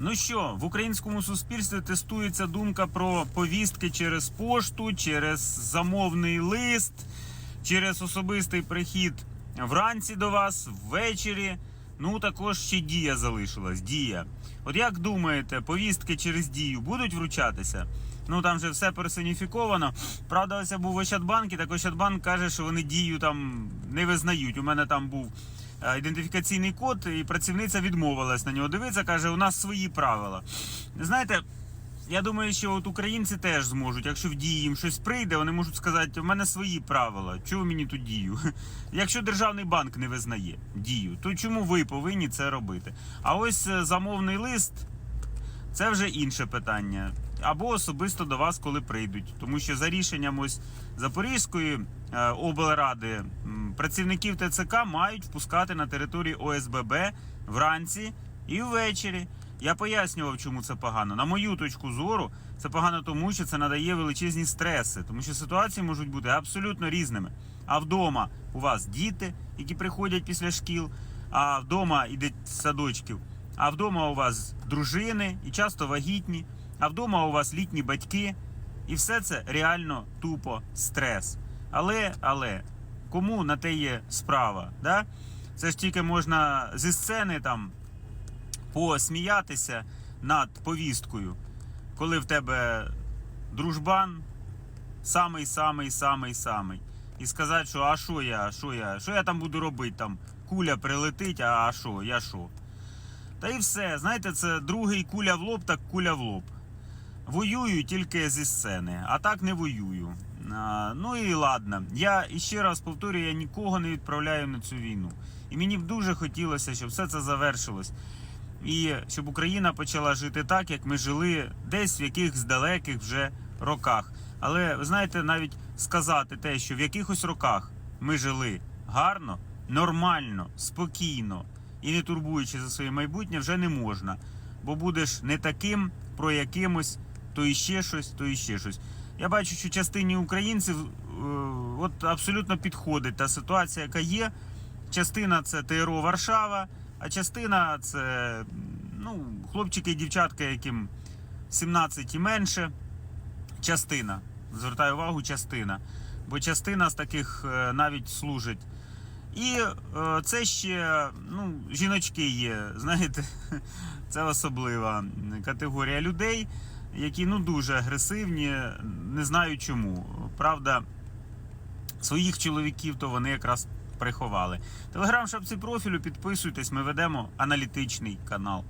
Ну що, в українському суспільстві тестується думка про повістки через пошту, через замовний лист, через особистий прихід вранці до вас, ввечері. Ну, також ще дія залишилась. Дія. От як думаєте, повістки через дію будуть вручатися? Ну там же все персоніфіковано. Правда, ось був в Ощадбанкі, так Ощадбанк каже, що вони дію там не визнають. У мене там був ідентифікаційний код, і працівниця відмовилась на нього дивитися, каже, у нас свої правила. Знаєте, я думаю, що от українці теж зможуть, якщо в дії їм щось прийде, вони можуть сказати, у мене свої правила. Чого мені тут дію? Якщо державний банк не визнає дію, то чому ви повинні це робити? А ось е, замовний лист це вже інше питання. Або особисто до вас, коли прийдуть. Тому що за рішенням ось Запорізької е, облради працівників ТЦК мають впускати на територію ОСББ вранці і ввечері. Я пояснював, чому це погано. На мою точку зору, це погано тому, що це надає величезні стреси, тому що ситуації можуть бути абсолютно різними. А вдома у вас діти, які приходять після шкіл, а вдома йдуть садочків. А вдома у вас дружини і часто вагітні, а вдома у вас літні батьки. І все це реально тупо стрес. Але, але, кому на те є справа? Да? Це ж тільки можна зі сцени там посміятися над повісткою, коли в тебе дружбан самий, самий, самий, самий. І сказати, що а що я, що я, що я там буду робити? Там куля прилетить, а що, я що? Та і все. Знаєте, це другий куля в лоб, так куля в лоб. Воюю тільки зі сцени, а так не воюю. А, ну і ладно. Я іще раз повторюю, я нікого не відправляю на цю війну. І мені б дуже хотілося, щоб все це завершилось. І щоб Україна почала жити так, як ми жили десь в якихось далеких вже роках. Але ви знаєте, навіть сказати те, що в якихось роках ми жили гарно, нормально, спокійно і не турбуючи за своє майбутнє, вже не можна. Бо будеш не таким, про якимось, то іще щось, то іще щось. Я бачу, що частині українців е, от абсолютно підходить та ситуація, яка є. Частина це ТРО Варшава, а частина це ну, хлопчики і дівчатка, яким 17 і менше. Частина. Звертаю увагу, частина. Бо частина з таких е, навіть служить. І е, це ще ну, жіночки є. Знаєте, це особлива категорія людей, які ну, дуже агресивні, не знаю чому. Правда, своїх чоловіків то вони якраз приховали. Телеграм шапці профілю, підписуйтесь, ми ведемо аналітичний канал.